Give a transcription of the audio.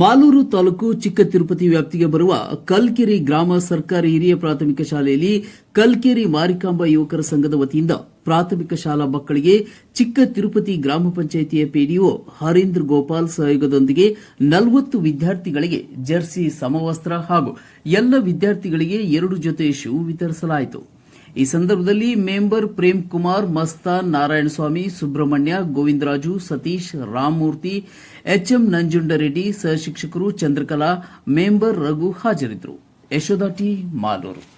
ಮಾಲೂರು ತಾಲೂಕು ಚಿಕ್ಕ ತಿರುಪತಿ ವ್ಯಾಪ್ತಿಗೆ ಬರುವ ಕಲ್ಕೆರೆ ಗ್ರಾಮ ಸರ್ಕಾರಿ ಹಿರಿಯ ಪ್ರಾಥಮಿಕ ಶಾಲೆಯಲ್ಲಿ ಕಲ್ಕೆರೆ ಮಾರಿಕಾಂಬ ಯುವಕರ ಸಂಘದ ವತಿಯಿಂದ ಪ್ರಾಥಮಿಕ ಶಾಲಾ ಮಕ್ಕಳಿಗೆ ಚಿಕ್ಕ ತಿರುಪತಿ ಗ್ರಾಮ ಪಂಚಾಯಿತಿಯ ಪಿಡಿಒ ಹರೀಂದ್ರ ಗೋಪಾಲ್ ಸಹಯೋಗದೊಂದಿಗೆ ನಲವತ್ತು ವಿದ್ಯಾರ್ಥಿಗಳಿಗೆ ಜರ್ಸಿ ಸಮವಸ್ತ್ರ ಹಾಗೂ ಎಲ್ಲ ವಿದ್ಯಾರ್ಥಿಗಳಿಗೆ ಎರಡು ಜೊತೆ ಶೂ ವಿತರಿಸಲಾಯಿತು. ಈ ಸಂದರ್ಭದಲ್ಲಿ ಮೆಂಬರ್ ಪ್ರೇಮ್ ಕುಮಾರ್, ಮಸ್ತಾನ್ ನಾರಾಯಣಸ್ವಾಮಿ ಸುಬ್ರಹ್ಮಣ್ಯ, ಗೋವಿಂದರಾಜು, ಸತೀಶ್, ರಾಮಮೂರ್ತಿ, ಎಚ್ಎಂ ನಂಜುಂಡರೆಡ್ಡಿ ಸಹ ಶಿಕ್ಷಕರು, ಚಂದ್ರಕಲಾ, ಮೆಂಬರ್ ರಘು ಹಾಜರಿದ್ದರು. ಯಶೋಧ ಟಿ, ಮಾಲೂರು.